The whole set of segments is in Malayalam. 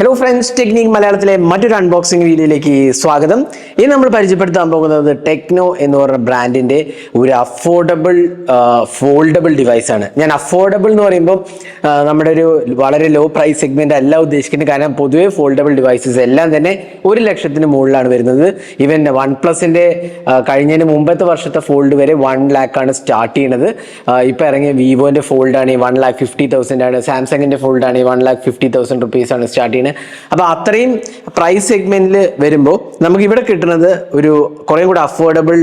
ഹലോ ഫ്രണ്ട്സ് ടെക്നിക് മലയാളത്തിലെ മറ്റൊരു അൺബോക്സിംഗ് വീഡിയോയിലേക്ക് സ്വാഗതം. ഇനി നമ്മൾ പരിചയപ്പെടുത്താൻ പോകുന്നത് ടെക്നോ എന്ന് പറഞ്ഞ ബ്രാൻഡിന്റെ ഒരു അഫോർഡബിൾ ഫോൾഡബിൾ ഡിവൈസാണ് ഞാൻ അഫോർഡബിൾ എന്ന് പറയുമ്പോൾ നമ്മുടെ ഒരു വളരെ ലോ പ്രൈസ് സെഗ്മെന്റ് അല്ല ഉദ്ദേശിക്കുന്നത്. കാരണം പൊതുവെ ഫോൾഡബിൾ ഡിവൈസസ് എല്ലാം തന്നെ ഒരു ലക്ഷത്തിന് മുകളിലാണ് വരുന്നത്. ഇവൻ വൺ പ്ലസിന്റെ കഴിഞ്ഞതിന് മുമ്പത്തെ വർഷത്തെ ഫോൾഡ് വരെ വൺ ലാക്കാണ് സ്റ്റാർട്ട് ചെയ്യുന്നത് ഇപ്പോൾ ഇപ്പൊ ഇറങ്ങിയ വിവോന്റെ ഫോൾഡ് ആണ് വൺ ലാക്ക് ഫിഫ്റ്റി തൗസൻഡ് ആണ്. സാംസങ്ങിന്റെ ഫോൾഡ് ആണ് വൺ ലാക്ക് ഫിഫ്റ്റി തൗസൻഡ് റുപ്പീസാണ് സ്റ്റാർട്ട് ചെയ്യുന്നത് അപ്പൊ അത്രയും പ്രൈസ് സെഗ്മെന്റിൽ വരുമ്പോൾ നമുക്ക് ഇവിടെ കിട്ടുന്നത് ഒരു കുറേ കൂടെ അഫോർഡബിൾ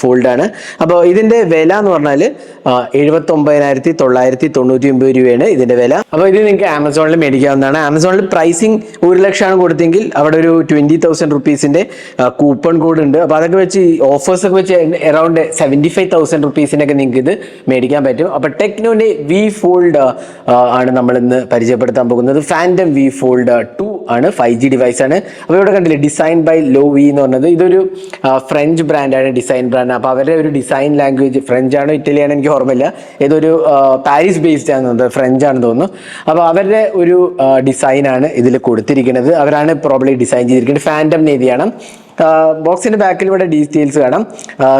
ഫോൾഡ് ആണ്. അപ്പോൾ ഇതിന്റെ വില എന്ന് പറഞ്ഞാൽ എഴുപത്തി ഒമ്പതിനായിരത്തി തൊള്ളായിരത്തി തൊണ്ണൂറ്റി ഒമ്പത് രൂപയാണ് ഇതിന്റെ വില. അപ്പോൾ ഇത് നിങ്ങൾക്ക് ആമസോണിൽ മേടിക്കാവുന്നതാണ്. ആമസോണിൽ പ്രൈസിങ് ഒരു ലക്ഷമാണ് കൊടുത്തെങ്കിൽ അവിടെ ഒരു ട്വന്റി തൗസൻഡ് റുപ്പീസിന്റെ കൂപ്പൺ കോഡ് ഉണ്ട്. അപ്പോൾ അതൊക്കെ വെച്ച് ഓഫേഴ്സ് ഒക്കെ വെച്ച് അറൌണ്ട് സെവന്റി ഫൈവ് തൗസൻഡ് റുപ്പീസിനൊക്കെ നിങ്ങൾക്ക് ഇത് മേടിക്കാൻ പറ്റും. അപ്പോൾ ടെക്നോന്റെ വി ഫോൾഡ് ആണ് നമ്മൾ ഇന്ന് പരിചയപ്പെടുത്താൻ പോകുന്നത്. ഫാൻഡം വി ഫോൾഡ് ടു ആണ് ഫൈവ് ജി ഡിവൈസ് ആണ്. അപ്പോൾ ഇവിടെ കണ്ടില്ലേ ഡിസൈൻ ബൈ ലോ വി എന്ന് പറഞ്ഞത്. ഇതൊരു ഫ്രഞ്ച് ബ്രാൻഡാണ് ഡിസൈൻ ബ്രാൻഡ് അപ്പോൾ അവരുടെ ഒരു ഡിസൈൻ ലാംഗ്വേജ് ഫ്രഞ്ച് ആണോ ഇറ്റലി ആണോ എനിക്ക് ഓർമ്മയില്ല. ഇതൊരു പാരീസ് ബേസ്ഡ് ആണ് ഫ്രഞ്ച് ആണെന്ന് തോന്നുന്നു. അപ്പോൾ അവരുടെ ഒരു ഡിസൈനാണ് ഇതിൽ കൊടുത്തിരിക്കുന്നത്. അവരാണ് പ്രോബ്ലി ഡിസൈൻ ചെയ്തിരിക്കുന്നത്. ഫാൻഡം നേതിയാണ് ബോക്സിന്റെ ബാക്കിൽ ഇവിടെ ഡീറ്റെയിൽസ് കാണാം.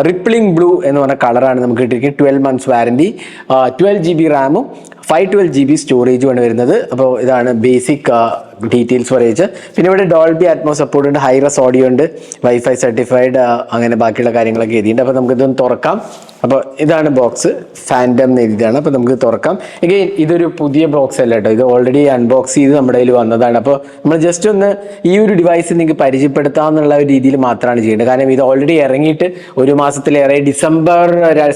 റിപ്ലിംഗ് ബ്ലൂ എന്ന് പറഞ്ഞ കളറാണ് നമുക്ക് കിട്ടിയിരിക്കുന്നത്. Twelve months warranty twelve G B റാമും ഫൈവ് ട്വൽവ് ജി ബി സ്റ്റോറേജുമാണ് വരുന്നത്. അപ്പോൾ ഇതാണ് ബേസിക് ഡീറ്റെയിൽസ് പറയുക പിന്നെ ഇവിടെ ഡോൾബി അറ്റ്മോ സപ്പോർട്ട് ഉണ്ട് ഹൈറസ് ഓഡിയോ ഉണ്ട് വൈഫൈ സർട്ടിഫൈഡ് അങ്ങനെ ബാക്കിയുള്ള കാര്യങ്ങളൊക്കെ എഴുതിയിട്ടുണ്ട്. അപ്പോൾ നമുക്കിതൊന്ന് തുറക്കാം. അപ്പോൾ ഇതാണ് ബോക്സ് ഫാൻഡം എഴുതിയതാണ്. അപ്പോൾ നമുക്ക് തുറക്കാം. എഗെയിൻ ഇതൊരു പുതിയ ബോക്സ് അല്ല കേട്ടോ. ഇത് ഓൾറെഡി അൺബോക്സ് ചെയ്ത് നമ്മുടെ കയ്യിൽ വന്നതാണ്. അപ്പോൾ നമ്മൾ ജസ്റ്റ് ഒന്ന് ഈ ഒരു ഡിവൈസ് നിങ്ങൾക്ക് പരിചയപ്പെടുത്താമെന്നുള്ള ഒരു രീതിയിൽ മാത്രമാണ് ചെയ്യേണ്ടത്. കാരണം ഇത് ഓൾറെഡി ഇറങ്ങിയിട്ട് ഒരു മാസത്തിലേറെ ഡിസംബർ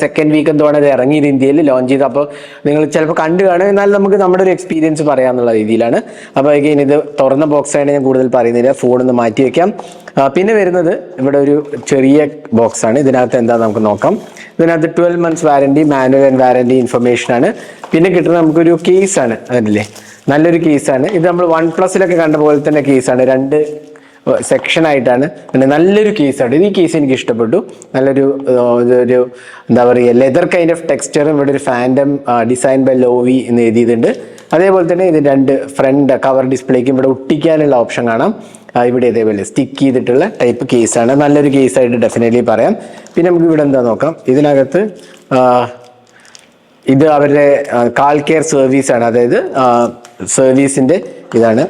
സെക്കൻഡ് വീക്ക് എന്തോആണ് ഇത് ഇറങ്ങിയത് ഇന്ത്യയിൽ ലോഞ്ച് ചെയ്ത് അപ്പോൾ നിങ്ങൾ ചിലപ്പോൾ കണ്ടു കാണും എന്നാൽ നമുക്ക് നമ്മുടെ ഒരു എക്സ്പീരിയൻസ് പറയാമെന്നുള്ള രീതിയിലാണ്. അപ്പോൾ എഗെയിൻ ഇത് തുറന്ന ബോക്സ് ആണ് ഞാൻ കൂടുതൽ പറയുന്നില്ല. ഫോൺ ഒന്ന് മാറ്റി വെക്കാം. ആ, പിന്നെ വരുന്നത് ഇവിടെ ഒരു ചെറിയ ബോക്സ് ആണ്. ഇതിനകത്ത് എന്താ നമുക്ക് നോക്കാം. ഇതിനകത്ത് twelve months warranty manual and warranty information ആണ്. പിന്നെ കിട്ടുന്ന നമുക്കൊരു കേസ് ആണ്. അതല്ലേ? നല്ലൊരു കേസാണ് ഇത് നമ്മൾ വൺ പ്ലസിലൊക്കെ കണ്ട പോലെ തന്നെ കേസാണ് രണ്ട് സെക്ഷൻ ആയിട്ടാണ്. പിന്നെ നല്ലൊരു കേസാണ് ഇത് ഈ കേസ് എനിക്ക് ഇഷ്ടപ്പെട്ടു. നല്ലൊരു ഒരു എന്താ പറയുക ലെതർ കൈൻഡ് ഓഫ് ടെക്സ്റ്ററും ഇവിടെ ഒരു ഫാൻഡം ഡിസൈൻ ബൈ ലോവി എന്ന് എഴുതിയിട്ടുണ്ട്. അതേപോലെ തന്നെ ഇത് രണ്ട് ഫ്രണ്ട് കവർ ഡിസ്പ്ലേക്കും ഇവിടെ ഒട്ടിക്കാനുള്ള ഓപ്ഷൻ കാണാം. ഇവിടെ ഇതേപോലെ സ്റ്റിക്ക് ചെയ്തിട്ടുള്ള ടൈപ്പ് കേസാണ് നല്ലൊരു കേസായിട്ട് ഡെഫിനറ്റ്ലി പറയാം. പിന്നെ നമുക്ക് ഇവിടെ എന്താ നോക്കാം. ഇതിനകത്ത് ഇത് അവരുടെ കാൾ കെയർ സർവീസാണ് ആണ്. അതായത് സർവീസിന്റെ ഇതാണ്.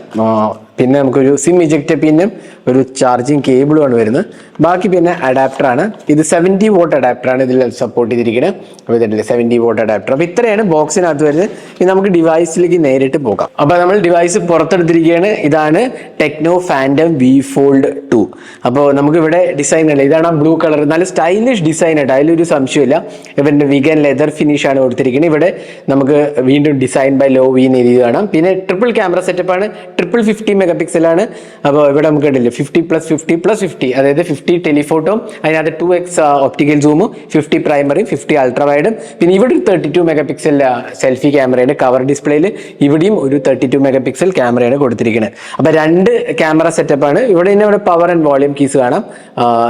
പിന്നെ നമുക്കൊരു സിം ഇജക്റ്റ് പിന്നും ഒരു ചാർജിങ് കേബിളുമാണ് വരുന്നത്. ബാക്കി പിന്നെ അഡാപ്റ്റർ ആണ്. ഇത് സെവന്റി വോട്ട് അഡാപ്റ്റർ ആണ് ഇതിൽ സപ്പോർട്ട് ചെയ്തിരിക്കുന്നത് അപ്പോൾ ഇതിന്റെ സെവന്റി വോട്ട് അഡാപ്റ്റർ അപ്പോൾ ഇത്രയാണ് ബോക്സിനകത്ത് വരുന്നത്. ഇനി നമുക്ക് ഡിവൈസിലേക്ക് നേരിട്ട് പോകാം. അപ്പോൾ നമ്മൾ ഡിവൈസ് പുറത്തെടുത്തിരിക്കുകയാണ് ഇതാണ് Tecno Phantom V fold two അപ്പോൾ നമുക്കിവിടെ ഡിസൈൻ അല്ല ഇതാണ് ആ ബ്ലൂ കളർ നല്ല സ്റ്റൈലിഷ് ഡിസൈൻ ആയിട്ട് അതിലൊരു സംശയമില്ല ഇവന്റെ വിഗൻ ലെതർ ഫിനിഷ് ആണ് കൊടുത്തിരിക്കുന്നത് ഇവിടെ നമുക്ക് വീണ്ടും ഡിസൈൻ ബൈ ലോ വി എന്ന് എഴുതി കാണാം. പിന്നെ ട്രിപ്പിൾ ക്യാമറ സെറ്റപ്പാണ് ട്രിപ്പിൾ ഫിഫ്റ്റി മെഗാ ആണ്. അപ്പോൾ ഇവിടെ നമുക്ക് കണ്ടില്ലേ fifty plus fifty plus fifty അതായത് ഫിഫ്റ്റി ടെലിഫോട്ടോ അതിനകത്ത് ടു എക്സ് ഒപ്റ്റിക്കൽ സൂമും ഫിഫ്റ്റി പ്രൈമറിയും ഫിഫ്റ്റി അൾട്രാ വൈഡും പിന്നെ ഇവിടെ ഒരു thirty two mega pixel selfie ക്യാമറയുടെ കവർ ഡിസ്പ്ലേയിൽ ഇവിടെയും ഒരു തേർട്ടി ടു മെഗാ പിക്സൽ ക്യാമറയാണ് കൊടുത്തിരിക്കുന്നത് അപ്പോൾ രണ്ട് ക്യാമറ സെറ്റപ്പ് ആണ് ഇവിടെ തന്നെ ഇവിടെ പവർ ആൻഡ് വോളിയം കീസ് കാണാം.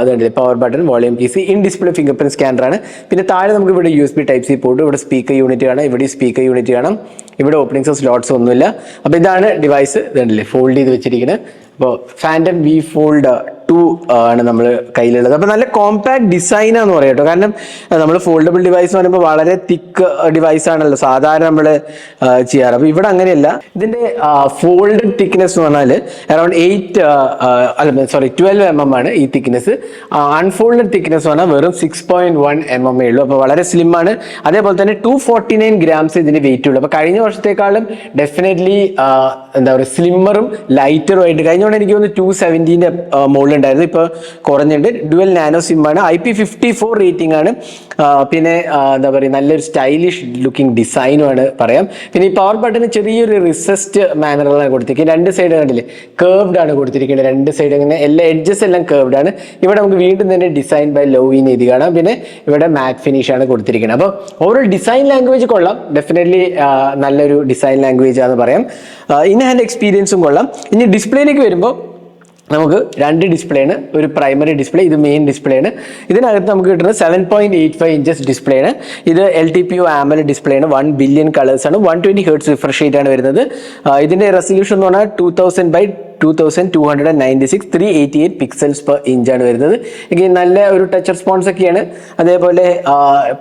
അതുകൊണ്ട് power button volume keys in display fingerprint scanner ആണ്. പിന്നെ താഴെ നമുക്ക് ഇവിടെ U S B type C port ഇവിടെ സ്പീക്കർ യൂണിറ്റ് കാണാം. ഇവിടെ സ്പീക്കർ യൂണിറ്റ് കാണാം. ഇവിടെ ഓപ്പണിങ്സോ സ്ലോട്ട്സോ ഒന്നുമില്ല. അപ്പോൾ ഇതാണ് ഡിവൈസ് ഇതുണ്ടല്ലേ ഫോൾഡ് ചെയ്ത് വെച്ചിരിക്കുന്നത് അപ്പോൾ ഫാന്റം വി ഫോൾഡ് ടു ആണ് നമ്മൾ കയ്യിലുള്ളത്. അപ്പോൾ നല്ല കോമ്പാക്ട് ഡിസൈനാന്ന് പറയാം കേട്ടോ. കാരണം നമ്മൾ ഫോൾഡബിൾ ഡിവൈസ് എന്ന് പറയുമ്പോൾ വളരെ തിക്ക് ഡിവൈസ് ആണല്ലോ. സാധാരണ നമ്മൾ ചെയ്യാറ്. അപ്പോൾ ഇവിടെ അങ്ങനെയല്ല. ഇതിന്റെ ഫോൾഡ് തിക്നെസ് എന്ന് പറഞ്ഞാൽ അറൌണ്ട് എയ്റ്റ് അല്ല സോറി ട്വൽവ് എം എം ആണ് ഈ തിക്നെസ് അൺഫോൾഡ് തിക്നെസ് പറഞ്ഞാൽ വെറും six point one M M A ഉള്ളൂ. അപ്പോൾ വളരെ സ്ലിം ആണ്. അതേപോലെ തന്നെ ടു ഫോർട്ടി നയൻ ഗ്രാംസ് ഇതിന്റെ വെയിറ്റ് ഉള്ളൂ. അപ്പോൾ കഴിഞ്ഞ വർഷത്തെക്കാളും ഡെഫിനറ്റ്ലി എന്താ പറയുക സ്ലിമ്മറും ലൈറ്ററും ആയിട്ട്. കഴിഞ്ഞ തവണ എനിക്ക് തോന്നുന്നു ടു സെവന്റീന്റെ മുകളിലുണ്ടായിരുന്നു ഇപ്പോൾ കുറഞ്ഞിട്ടുണ്ട്. ഡുവൽ നാനോ സിം ആണ്. I P fifty four rating ആണ് പിന്നെ എന്താ പറയുക നല്ലൊരു സ്റ്റൈലിഷ് ലുക്കിംഗ് ഡിസൈനുമാണ് പറയാം. പിന്നെ ഈ പവർ ബട്ടൺ ചെറിയൊരു റിസസ്റ്റ് മാനറിലാണ് കൊടുത്തിരിക്കുന്നത്. രണ്ട് സൈഡ് കണ്ടില്ലേ? കേർവ്ഡ് ആണ് കൊടുത്തിരിക്കുന്നത്. രണ്ട് സൈഡ് ഇങ്ങനെ എല്ലാ എഡ്ജസ് എല്ലാം കേർവ്ഡ് ആണ്. ഇവിടെ നമുക്ക് വീണ്ടും തന്നെ ഡിസൈൻ ബൈ ലോവിന്ന് എഴുതി കാണാം. പിന്നെ ഇവിടെ മാറ്റ് ഫിനിഷ് ആണ് കൊടുത്തിരിക്കുന്നത്. അപ്പോൾ ഓരോ ഡിസൈൻ ലാംഗ്വേജ് കൊള്ളാം. ഡെഫിനറ്റ്ലി നല്ലൊരു ഡിസൈൻ ലാംഗ്വേജ് ആണെന്ന് പറയാം. ഇൻ ഹാൻഡ് എക്സ്പീരിയൻസും കൊള്ളാം. ഇനി ഡിസ്പ്ലേയിലേക്ക് വരുമ്പോൾ നമുക്ക് രണ്ട് ഡിസ്പ്ലേ ആണ് ഒരു പ്രൈമറി ഡിസ്പ്ലേ ഇത് മെയിൻ ഡിസ്പ്ലേ ആണ് ഇതിനകത്ത് നമുക്ക് കിട്ടുന്നത് seven point eight five inches display ആണ് ഇത് L T P O AMOLED display ആണ് വൺ ബില്യൺ കളേഴ്സ് ആണ്. One twenty hertz refresh rate ആണ് വരുന്നത്. ഇതിന്റെ റെസൊല്യൂഷൻ എന്ന് പറഞ്ഞാൽ two thousand by two thousand two hundred and ninety six three eighty eight pixels per ഇഞ്ചാണ് വരുന്നത്. എനിക്ക് നല്ല ഒരു ടച്ച് റെസ്പോൺസ് ഒക്കെയാണ്. അതേപോലെ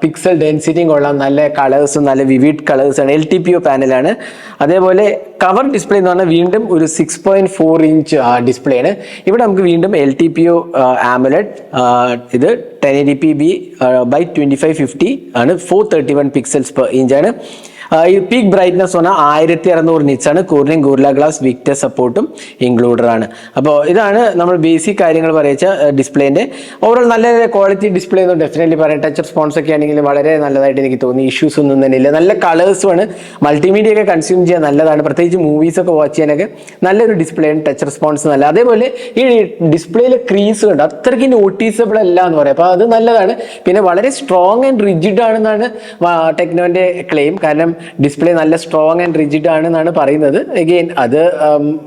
പിക്സൽ ഡെൻസിറ്റിയും കൊള്ളാം. നല്ല കളേഴ്സും നല്ല വിവിഡ് കളേഴ്സാണ് എൽ ടി പി ഒ പാനലാണ് അതേപോലെ കവർ ഡിസ്പ്ലേ എന്ന് പറഞ്ഞാൽ വീണ്ടും ഒരു six point four inch display ആണ്. ഇവിടെ നമുക്ക് വീണ്ടും L T P O AMOLED ഇത് ten A D P B by twenty five fifty ആണ്. Four thirty one pixels per ഇഞ്ചാണ് ഈ പീക്ക് ബ്രൈറ്റ്നസ് പറഞ്ഞാൽ ആയിരത്തി അറുന്നൂറ് ആണ്. കൂറിനും ഗൂർല ഗ്ലാസ് വിക്ടർ സപ്പോർട്ടും ഇൻക്ലൂഡഡ് ആണ്. അപ്പോൾ ഇതാണ് നമ്മൾ ബേസിക് കാര്യങ്ങൾ പറയിച്ച ഡിസ്പ്ലേന്റെ ഓവറോൾ നല്ല ക്വാളിറ്റി ഡിസ്പ്ലേ എന്ന് ഡെഫിനറ്റ്ലി പറയാം ടച്ച് റെസ്പോൺസ് ഒക്കെ ആണെങ്കിൽ വളരെ നല്ലതായിട്ട് എനിക്ക് തോന്നി. ഇഷ്യൂസ് ഒന്നും തന്നെ ഇല്ല. നല്ല കളേഴ്സും ആണ്. മൾട്ടിമീഡിയ ഒക്കെ കൺസ്യൂം ചെയ്യാൻ നല്ലതാണ്. പ്രത്യേകിച്ച് മൂവീസ് ഒക്കെ വാച്ച് ചെയ്യാനൊക്കെ നല്ലൊരു ഡിസ്പ്ലേ ആണ് ടച്ച് റെസ്പോൺസ് നല്ല അതേപോലെ ഈ ഡിസ്പ്ലേയിൽ ക്രീസ് ഉണ്ട് അത്രയ്ക്ക് നോട്ടീസബിൾ അല്ല എന്ന് പറയാം. അപ്പോൾ അത് നല്ലതാണ്. പിന്നെ വളരെ സ്ട്രോങ് ആൻഡ് റിജിഡ് ആണെന്നാണ് ടെക്നോന്റെ ക്ലെയിം കാരണം ഡിസ്പ്ലേ നല്ല സ്ട്രോങ് ആൻഡ് റിജിഡ് ആണ് എന്നാണ് പറയുന്നത്. എഗെയിൻ അത്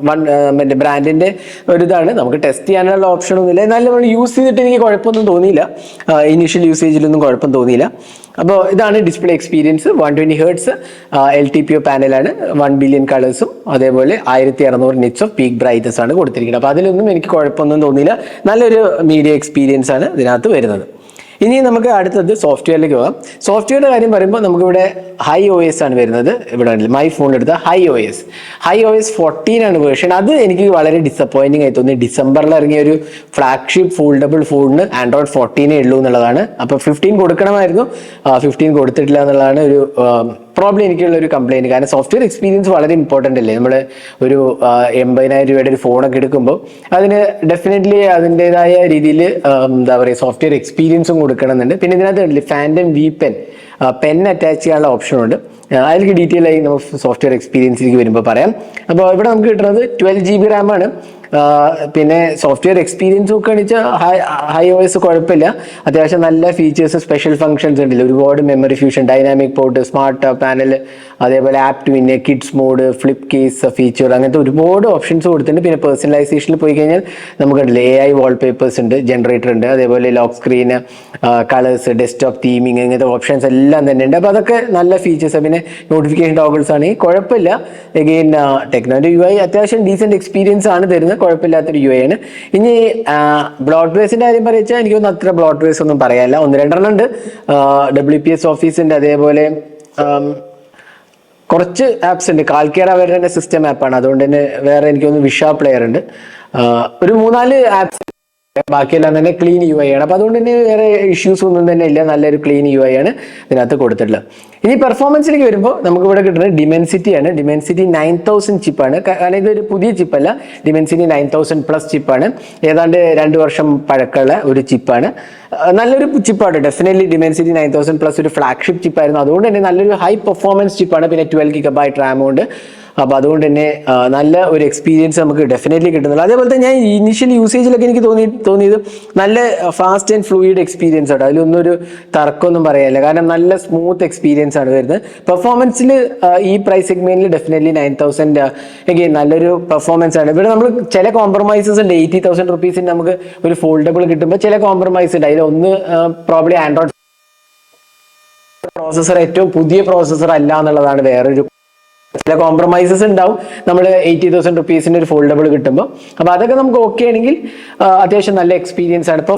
വൺ മറ്റേ ബ്രാൻഡിന്റെ ഒരു ഇതാണ്. നമുക്ക് ടെസ്റ്റ് ചെയ്യാനുള്ള ഓപ്ഷൻ ഒന്നുമില്ല. എന്നാലും നമ്മൾ യൂസ് ചെയ്തിട്ട് എനിക്ക് കുഴപ്പമൊന്നും തോന്നിയില്ല. ഇനീഷ്യൽ യൂസേജിലൊന്നും കുഴപ്പം തോന്നിയില്ല. അപ്പോൾ ഇതാണ് display experience one twenty hertz L T P O പാനലാണ് one billion കളേഴ്സും അതേപോലെ ആയിരത്തി അറുന്നൂറ് നിറ്റ്സ് ഓഫ് പീക്ക് ബ്രൈറ്റ്നസ് ആണ് കൊടുത്തിരിക്കുന്നത്. അപ്പോൾ അതിലൊന്നും എനിക്ക് കുഴപ്പമൊന്നും തോന്നിയില്ല. നല്ലൊരു മീഡിയ എക്സ്പീരിയൻസ് ആണ് ഇതിനകത്ത് വരുന്നത്. ഇനി നമുക്ക് അടുത്തത് സോഫ്റ്റ്വെയറിലേക്ക് പോകാം. സോഫ്റ്റ്വെയറിന്റെ കാര്യം പറയുമ്പോൾ നമുക്കിവിടെ ഹൈ ഒ എസ് ആണ് വരുന്നത്. ഇവിടെ my ഫോണിലെടുത്ത hi O S hi O S fourteen ആണ് വേർഷൻ അത് എനിക്ക് വളരെ ഡിസപ്പോയിന്റിങ് ആയി തോന്നി. ഡിസംബറിൽ ഇറങ്ങിയ ഒരു ഫ്ലാഗ്ഷിപ്പ് ഫോൾഡബിൾ ഫോണിന് ആൻഡ്രോയിഡ് ഫോർട്ടീനേ ഉള്ളൂ എന്നുള്ളതാണ്. അപ്പോൾ ഫിഫ്റ്റീൻ കൊടുക്കണമായിരുന്നു. ഫിഫ്റ്റീൻ കൊടുത്തിട്ടില്ല എന്നുള്ളതാണ് ഒരു പ്രോബ്ലം എനിക്കുള്ള ഒരു കംപ്ലൈന്റ് കാരണം സോഫ്റ്റ്വെയർ എക്സ്പീരിയൻസ് വളരെ ഇമ്പോർട്ടന്റ് അല്ലേ? നമ്മൾ ഒരു എൺപതിനായിരം രൂപയുടെ ഒരു ഫോണൊക്കെ എടുക്കുമ്പോൾ അതിന് ഡെഫിനറ്റ്ലി അതിന്റെതായ രീതിയിൽ എന്താ പറയുക സോഫ്റ്റ്വെയർ എക്സ്പീരിയൻസും കൊടുക്കണമെന്നുണ്ട്. പിന്നെ ഇതിനകത്ത് Phantom V pen pen attach ചെയ്യാനുള്ള ആ, അതിലേക്ക് ഡീറ്റെയിൽ ആയി നമുക്ക് സോഫ്റ്റ്വെയർ എക്സ്പീരിയൻസിലേക്ക് വരുമ്പോൾ പറയാം. അപ്പോൾ ഇവിടെ നമുക്ക് കിട്ടുന്നത് ട്വൽവ് ജി ബി റാമാണ് പിന്നെ സോഫ്റ്റ്വെയർ എക്സ്പീരിയൻസ് ഒക്കെ വെച്ചാൽ ഹൈ ഹൈ ഓയസ് കുഴപ്പമില്ല. അത്യാവശ്യം നല്ല ഫീച്ചേഴ്സ് സ്പെഷ്യൽ ഫംഗ്ഷൻസ് ഉണ്ടല്ലോ. ഒരുപാട് memory fusion dynamic port smart panel അതേപോലെ ആപ്പ് പിന്നെ kids mode flip case feature അങ്ങനത്തെ ഒരുപാട് ഓപ്ഷൻസ് കൊടുത്തിട്ടുണ്ട്. പിന്നെ പേഴ്സണലൈസേഷനിൽ പോയി കഴിഞ്ഞാൽ നമുക്ക് എ ഐ വാൾപേപ്പേഴ്സ് ഉണ്ട് ജനറേറ്റർ ഉണ്ട്. അതേപോലെ lock screen colours desktop theming ഇങ്ങനത്തെ ഓപ്ഷൻസ് എല്ലാം തന്നെ ഉണ്ട്. അപ്പോൾ അതൊക്കെ നല്ല ഫീച്ചേഴ്സ് പിന്നെ നോട്ടിഫിക്കേഷൻ ടോഗിൾസ് ആണെങ്കിൽ കുഴപ്പമില്ല. എഗെയിൻ ടെക്നോളജി യു ഐ അത്യാവശ്യം ഡീസെന്റ് എക്സ്പീരിയൻസ് ആണ് തരുന്നത്. കുഴപ്പമില്ലാത്തൊരു യു ആണ്. ഇനി ബ്ലോഡ് ബേസിന്റെ കാര്യം പറയുക എനിക്കൊന്നും അത്ര ബ്ലോഡ് ബേസ് ഒന്നും പറയാനില്ല. ഒന്ന് രണ്ടെണ്ണം ഉണ്ട്. ഡബ്ല്യു പി എസ് ഓഫീസിന്റെ അതേപോലെ കുറച്ച് ആപ്സ് ഉണ്ട്. കാൽക്കേട അവരുടെ തന്നെ സിസ്റ്റം ആപ്പാണ് അതുകൊണ്ട് തന്നെ വേറെ എനിക്കൊന്ന് വിഷ പ്ലെയർ ഉണ്ട്. ഒരു മൂന്നാൽ ആപ്സ് ബാക്കിയെല്ലാം തന്നെ ക്ലീൻ യു ഐ ആണ്. അപ്പൊ അതുകൊണ്ട് തന്നെ വേറെ ഇഷ്യൂസ് ഒന്നും തന്നെ ഇല്ല. നല്ലൊരു ക്ലീൻ യു ഐ ആണ് ഇതിനകത്ത് കൊടുത്തിട്ടുള്ളത്. ഇനി പെർഫോമൻസിലേക്ക് വരുമ്പോൾ നമുക്ക് ഇവിടെ കിട്ടുന്നത് ഡിമെൻസിറ്റി ആണ്. ഡിമെൻസിറ്റി നയൻ തൗസൻഡ് ആണ്. കാരണം ഇതൊരു പുതിയ ചിപ്പല്ല ഡിമെൻസിറ്റി നയൻ തൗസൻഡ് പ്ലസ് ആണ്. ഏതാണ്ട് രണ്ട് വർഷം പഴക്കമുള്ള ഒരു ചിപ്പാണ് നല്ലൊരു ചിപ്പാണ് definitely Dimensity nine thousand plus ഒരു ഫ്ലാഗ്ഷിപ്പ് ചിപ്പായിരുന്നു അതുകൊണ്ട് തന്നെ നല്ലൊരു ഹൈ പെർഫോമൻസ് ചിപ്പാണ് പിന്നെ ട്വൽവ് ഗിഗബൈറ്റ് റാമും ഉണ്ട്. അപ്പോൾ അതുകൊണ്ട് തന്നെ നല്ല ഒരു എക്സ്പീരിയൻസ് നമുക്ക് ഡെഫിനറ്റ്ലി കിട്ടുന്നുണ്ട്. അതേപോലെ തന്നെ ഞാൻ ഇനിഷ്യൽ യൂസേജിലൊക്കെ എനിക്ക് തോന്നി തോന്നിയത് നല്ല ഫാസ്റ്റ് ആൻഡ് ഫ്ലൂയിഡ് എക്സ്പീരിയൻസ് ആണ്. അതിലൊന്നും ഒരു തർക്കമൊന്നും പറയാനില്ല. കാരണം നല്ല സ്മൂത്ത് എക്സ്പീരിയൻസ് ആണ് വരുന്നത്. പെർഫോമൻസിൽ ഈ പ്രൈസ് സെഗ്മെന്റിൽ ഡെഫിനറ്റ്ലി നയൻ തൗസൻഡ് എഗെയിൻ നല്ലൊരു പെർഫോമൻസ് ആണ്. ഇവിടെ നമ്മൾ ചില കോംപ്രമൈസസ് ഉണ്ട്. എയ്റ്റി തൗസൻഡ് റുപ്പീസിന് നമുക്ക് ഒരു ഫോൾഡബിൾ കിട്ടുമ്പോൾ ചില കോംപ്രമൈസ് ഉണ്ട്. അതിൽ ഒന്ന് പ്രോബ്ലി ആൻഡ്രോയിഡ് പ്രോസസ്സർ ഏറ്റവും പുതിയ പ്രോസസ്സർ അല്ല എന്നുള്ളതാണ് വേറൊരു ചില കോംപ്രമൈസസ് ഉണ്ടാവും. നമ്മൾ എയ്റ്റി തൗസൻഡ് റുപ്പീസിന്റെ ഒരു ഫോൾഡബിൾ കിട്ടുമ്പോൾ അപ്പൊ അതൊക്കെ നമുക്ക് ഓക്കെ ആണെങ്കിൽ അത്യാവശ്യം നല്ല എക്സ്പീരിയൻസ് ആണ്. ഇപ്പോൾ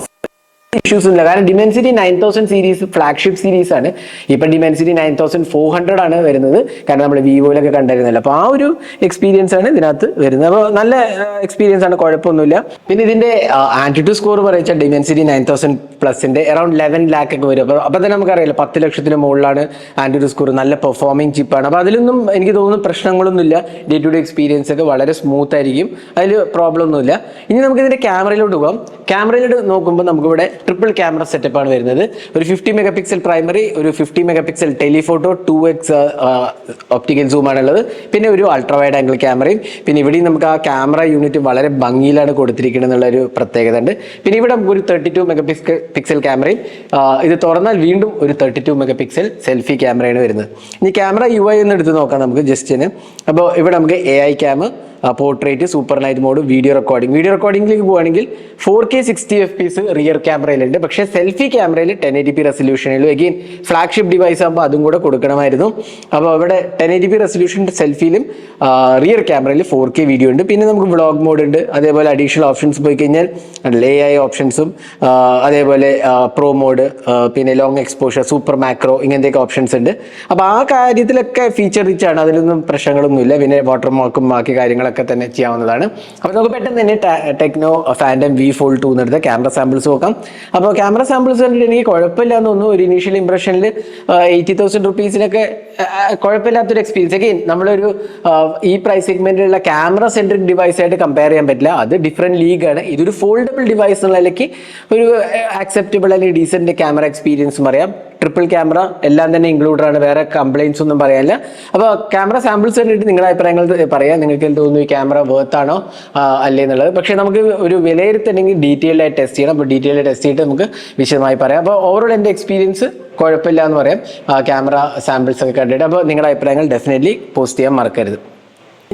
ഇഷ്യൂസ് ഇല്ല. കാരണം Dimensity nine thousand series flagship series ആണ്. ഇപ്പൊ Dimensity nine thousand four hundred ആണ് വരുന്നത്. കാരണം നമ്മൾ വിവോയിലൊക്കെ കണ്ടിരുന്നല്ലോ. അപ്പൊ ആ ഒരു എക്സ്പീരിയൻസ് ആണ് ഇതിനകത്ത് വരുന്നത്. അപ്പോൾ നല്ല എക്സ്പീരിയൻസ് ആണ്. കുഴപ്പമൊന്നുമില്ല. പിന്നെ ഇതിന്റെ ആന്റിറ്റ്യൂഡ് സ്കോർ പറയുക ഡിമെൻസിറ്റി നയൻ തൗസൻഡ് പ്ലസിന്റെ അറൌണ്ട് ലെവൻ ലാക്ക് ഒക്കെ വരും. അപ്പോൾ അപ്പൊ തന്നെ നമുക്കറിയാലോ പത്ത് ലക്ഷത്തിന് മുകളിലാണ് ആന്റിറ്റ്യൂഡ് സ്കോർ നല്ല പെർഫോമിംഗ് ആണ്. അപ്പൊ അതിലൊന്നും എനിക്ക് തോന്നുന്നു പ്രശ്നങ്ങളൊന്നുമില്ല. ഡേ ടു ഡേ എക്സ്പീരിയൻസ് ഒക്കെ വളരെ സ്മൂത്ത് ആയിരിക്കും. അതിൽ പ്രോബ്ലം ഒന്നുമില്ല. ഇനി നമുക്ക് ഇതിന്റെ ക്യാമറയിലോട്ട് പോകാം. ക്യാമറയിലോട്ട് നോക്കുമ്പോൾ നമുക്കിവിടെ ട്രിപ്പിൾ ക്യാമറ സെറ്റപ്പ് ആണ് വരുന്നത്. ഒരു ഫിഫ്റ്റി മെഗാ പിക്സൽ പ്രൈമറി ഒരു fifty mega pixel telephoto two X optical zoom ആണുള്ളത്. പിന്നെ ഒരു അൾട്രാ വൈഡ് ആംഗിൾ ക്യാമറയും പിന്നെ ഇവിടെയും നമുക്ക് ആ ക്യാമറ യൂണിറ്റ് വളരെ ഭംഗിയിലാണ് കൊടുത്തിരിക്കുന്നത് എന്നുള്ള ഒരു പ്രത്യേകത ഉണ്ട് പിന്നെ ഇവിടെ ഒരു thirty two mega pixel pixel ക്യാമറയും ഇത് തുറന്നാൽ വീണ്ടും ഒരു thirty two mega pixel selfie ക്യാമറയാണ് വരുന്നത്. ഇനി ക്യാമറ യു ഐ എന്ന് എടുത്ത് നോക്കാം നമുക്ക് ജസ്റ്റിന് അപ്പോൾ ഇവിടെ നമുക്ക് A I cam portrait super night mode video recording video റെക്കോർഡിംഗിലേക്ക് പോവുകയാണെങ്കിൽ four K sixty F P S rear ക്യാമറയിലുണ്ട് പക്ഷേ സെൽഫി ക്യാമറയിൽ ടെൻ എയ്റ്റി പി റെസൊല്യൂഷനിലും അഗെയിൻ ഫ്ലാഗ്ഷിപ്പ് ഡിവൈസ് ആകുമ്പോൾ അതും കൂടെ കൊടുക്കണമായിരുന്നു. അപ്പോൾ അവിടെ ടെൻ എയ്റ്റി പി റെസൊല്യൂഷൻ സെൽഫിയിലും റിയർ ക്യാമറയിൽ ഫോർ കെ വീഡിയോ ഉണ്ട്. പിന്നെ നമുക്ക് വ്ളോഗ് മോഡ് ഉണ്ട്. അതേപോലെ അഡീഷണൽ ഓപ്ഷൻസ് പോയി കഴിഞ്ഞാൽ ലേ ആയ ഓപ്ഷൻസും അതേപോലെ പ്രോ മോഡ് പിന്നെ ലോങ് എക്സ്പോഷർ സൂപ്പർ മാക്രോ ഇങ്ങനത്തെയൊക്കെ ഓപ്ഷൻസ് ഉണ്ട്. അപ്പോൾ ആ കാര്യത്തിലൊക്കെ ഫീച്ചർ റിച്ച് ആണ്. അതിലൊന്നും പ്രശ്നങ്ങളൊന്നുമില്ല. പിന്നെ വാട്ടർ മാർക്കും ബാക്കി കാര്യങ്ങളൊക്കെ തന്നെ ചെയ്യാവുന്നതാണ്. അപ്പോൾ നമുക്ക് പെട്ടെന്ന് തന്നെ Tecno Phantom V fold two എന്നെടുത്ത് camera samples നോക്കാം. അപ്പോൾ ക്യാമറ സാമ്പിൾസ് കണ്ടിട്ട് എനിക്ക് കുഴപ്പമില്ല എന്ന് തോന്നുന്നു. ഒരു ഇനീഷ്യൽ ഇംപ്രഷനിൽ എയ്റ്റി തൗസൻഡ് റുപ്പീസിനൊക്കെ കുഴപ്പമില്ലാത്തൊരു എക്സ്പീരിയൻസ് ഒക്കെ നമ്മളൊരു ഈ പ്രൈസ് സെഗ്മെന്റിലുള്ള ക്യാമറ സെൻട്രിക് ഡിവൈസ് ആയിട്ട് കമ്പയർ ചെയ്യാൻ പറ്റില്ല. അത് ഡിഫറെന്റ് ആണ് ഇതൊരു ഫോൾഡബിൾ ഡിവൈസ് എന്നുള്ള നിലയ്ക്ക് ഒരു ആക്സെപ്റ്റബിൾ അല്ലെങ്കിൽ ഡീസെന്റ് ക്യാമറ എക്സ്പീരിയൻസ് പറയാം. ട്രിപ്പിൾ ക്യാമറ എല്ലാം തന്നെ ഇൻക്ലൂഡഡ് ആണ്. വേറെ കംപ്ലൈൻസ് ഒന്നും പറയാനില്ല. അപ്പോൾ ക്യാമറ സാമ്പിൾസ് കണ്ടിട്ട് നിങ്ങളുടെ അഭിപ്രായങ്ങൾ പറയാം. നിങ്ങൾക്ക് എന്ത് തോന്നുന്നു ഈ ക്യാമറ വേർത്ത് ആണോ? ആ, അല്ലേ എന്നുള്ളത്. പക്ഷേ നമുക്ക് ഒരു വിലയിരുത്തണമെങ്കിൽ ഡീറ്റെയിൽഡ് ആയി ടെസ്റ്റ് ചെയ്യണം. അപ്പോൾ ഡീറ്റെയിൽഡ് ടെസ്റ്റ് ചെയ്തിട്ട് നമുക്ക് വിശദമായി പറയാം. അപ്പോൾ ഓവറോൾ എന്റെ എക്സ്പീരിയൻസ് കുഴപ്പമില്ല എന്ന് പറയാം ക്യാമറ സാമ്പിൾസ് ഒക്കെ കണ്ടിട്ട്. അപ്പോൾ നിങ്ങളുടെ അഭിപ്രായങ്ങൾ ഡെഫിനറ്റ്ലി പോസ്റ്റ് ചെയ്യാൻ മറക്കരുത്.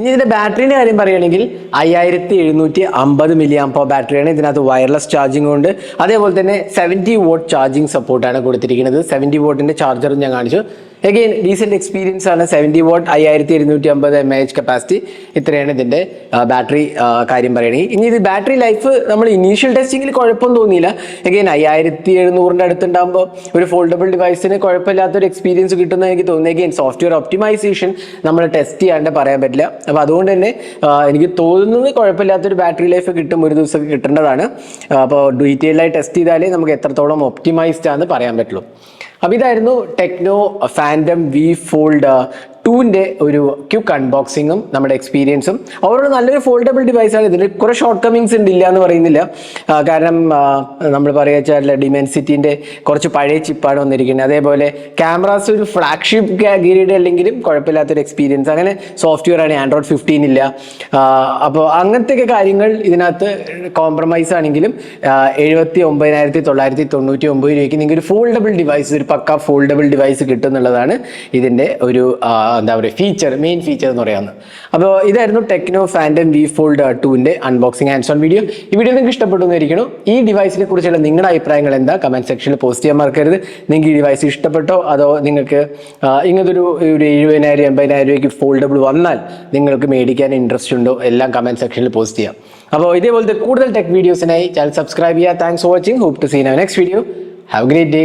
ഇനി ഇതിന്റെ ബാറ്ററിന്റെ കാര്യം പറയുകയാണെങ്കിൽ അയ്യായിരത്തി എഴുന്നൂറ്റി അമ്പത് മില്ലി അമ്പോ ബാറ്ററിയാണ് ഇതിനകത്ത് വയർലെസ് ചാർജിംഗ് ഉണ്ട്. അതേപോലെ തന്നെ സെവന്റി വോട്ട് ചാർജിങ് സപ്പോർട്ടാണ് കൊടുത്തിരിക്കുന്നത്. സെവന്റി വോട്ടിന്റെ ചാർജറും ഞാൻ കാണിച്ചു. എഗെയിൻ ഡീസെന്റ് എക്സ്പീരിയൻസ് ആണ് സെവന്റി വോട്ട് അയ്യായിരത്തി ഇരുന്നൂറ്റി അമ്പത് എം എച്ച് കപ്പാസിറ്റി ഇത്രയാണ് ഇതിന്റെ ബാറ്ററി കാര്യം പറയുകയാണെങ്കിൽ ഇനി ഇത് ബാറ്ററി ലൈഫ് നമ്മൾ ഇനീഷ്യൽ ടെസ്റ്റിംഗിൽ കുഴപ്പം തോന്നിയില്ല. എഗെയിൻ അയ്യായിരത്തി എഴുന്നൂറിന്റെ അടുത്തുണ്ടാകുമ്പോൾ ഒരു ഫോൾഡബിൾ ഡിവൈസിന് കുഴപ്പമില്ലാത്തൊരു എക്സ്പീരിയൻസ് കിട്ടുന്ന എനിക്ക് തോന്നുന്നു. എഗെയിൻ സോഫ്റ്റ്വെയർ ഒപ്റ്റിമൈസേഷൻ നമ്മൾ ടെസ്റ്റ് ചെയ്യാണ്ട് പറയാൻ പറ്റില്ല. അപ്പോൾ അതുകൊണ്ട് തന്നെ എനിക്ക് തോന്നുന്നത് കുഴപ്പമില്ലാത്തൊരു ബാറ്ററി ലൈഫ് കിട്ടും ഒരു ദിവസം കിട്ടേണ്ടതാണ്. അപ്പോൾ ഡീറ്റെയിൽഡായി ടെസ്റ്റ് ചെയ്താലേ നമുക്ക് എത്രത്തോളം ഒപ്റ്റിമൈസ്ഡ് ആണെന്ന് പറയാൻ പറ്റുള്ളൂ. അപ്പോൾ ഇതായിരുന്നു ടെക്നോ ഫാൻഡം വി ഫോൾഡ് ടൂവിന്റെ ഒരു ക്യുക്ക് അൺബോക്സിങ്ങും നമ്മുടെ എക്സ്പീരിയൻസും ഓവറോൾ നല്ലൊരു ഫോൾഡബിൾ ഡിവൈസാണ് ഇതിൽ കുറേ ഷോർട്ട് കമ്മിങ്സ് ഉണ്ട് ഇല്ല എന്ന് പറയുന്നില്ല. കാരണം നമ്മൾ പറയുക വെച്ചാൽ ഡിമെൻസിറ്റിന്റെ കുറച്ച് പഴയ ചിപ്പാണ് വന്നിരിക്കുന്നത്. അതേപോലെ ക്യാമറാസ് ഒരു ഫ്ലാഗ്ഷിപ്പ് ഗീരിയുടെ അല്ലെങ്കിലും കുഴപ്പമില്ലാത്തൊരു എക്സ്പീരിയൻസ് അങ്ങനെ സോഫ്റ്റ്വെയർ ആണ് ആൻഡ്രോയിഡ് ഫിഫ്റ്റീൻ ഇല്ല. അപ്പോൾ അങ്ങനത്തെയൊക്കെ കാര്യങ്ങൾ ഇതിനകത്ത് കോംപ്രമൈസ് ആണെങ്കിലും എഴുപത്തി ഒമ്പതിനായിരത്തി തൊള്ളായിരത്തി തൊണ്ണൂറ്റി ഒമ്പത് രൂപയ്ക്ക് നിങ്ങൾക്ക് ഒരു ഫോൾഡബിൾ ഡിവൈസ് ഒരു പക്ക ഫോൾഡബിൾ ഡിവൈസ് കിട്ടും എന്നുള്ളതാണ് ഇതിന്റെ ഒരു എന്താ പറയുക ഫീച്ചർ മെയിൻ ഫീച്ചർ എന്ന് പറയാമെന്ന് അപ്പോൾ ഇതായിരുന്നു ടെക്നോ ഫാൻഡം വി ഫോൾഡ് ടൂവിന്റെ അൺബോക്സിംഗ് ഹാൻഡ്സ് ഓൺ വീഡിയോ ഈ വീഡിയോ നിങ്ങൾക്ക് ഇഷ്ടപ്പെട്ടു എന്നിരിക്കുന്നു ഈ ഡിവൈസിനെ കുറിച്ചുള്ള നിങ്ങളുടെ അഭിപ്രായങ്ങൾ എന്താ? കമന്റ് സെക്ഷനിൽ പോസ്റ്റ് ചെയ്യാൻ മറക്കരുത്. നിങ്ങൾക്ക് ഈ ഡിവൈസ് ഇഷ്ടപ്പെട്ടോ? അതോ നിങ്ങൾക്ക് ഇങ്ങനൊരു ഒരു എഴുപതിനായിരം എൺപതിനായിരം രൂപയ്ക്ക് ഫോൾഡബിൾ വന്നാൽ നിങ്ങൾക്ക് മേടിക്കാൻ ഇൻട്രസ്റ്റ് ഉണ്ടോ? എല്ലാം കമന്റ് സെക്ഷനിൽ പോസ്റ്റ് ചെയ്യാം. അപ്പോൾ ഇതേപോലത്തെ കൂടുതൽ ടെക് വീഡിയോസിനായി ചാനൽ സബ്സ്ക്രൈബ് ചെയ്യുക. Thanks for watching hope to seen next video have great day